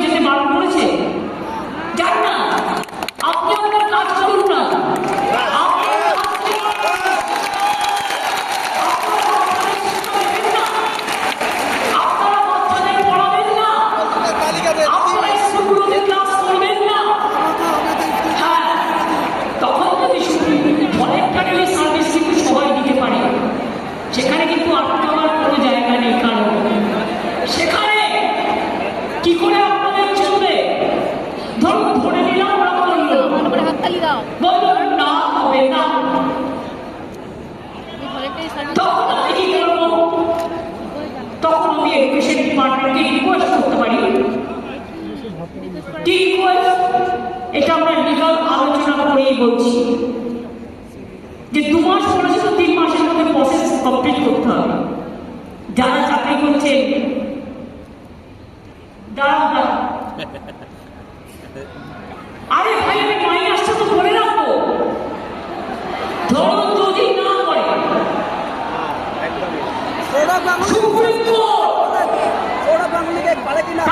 जिसे मालूम হাততালি না হবে না তখন আমি কি করব তখন আমি এডুকেশন ডিপার্টমেন্টকে রিকোয়েস্ট করতে পারি কি রিকোয়েস্ট এটা আমরা লিগাল আলোচনা করেই বলছি যে দু মাস পরেছে তো তিন মাসের মধ্যে প্রসেস কমপ্লিট করতে হবে যারা চাকরি করছে দাঁড়াও দাঁড়াও সৌরভ ওরা সৌরভ পারে কিনা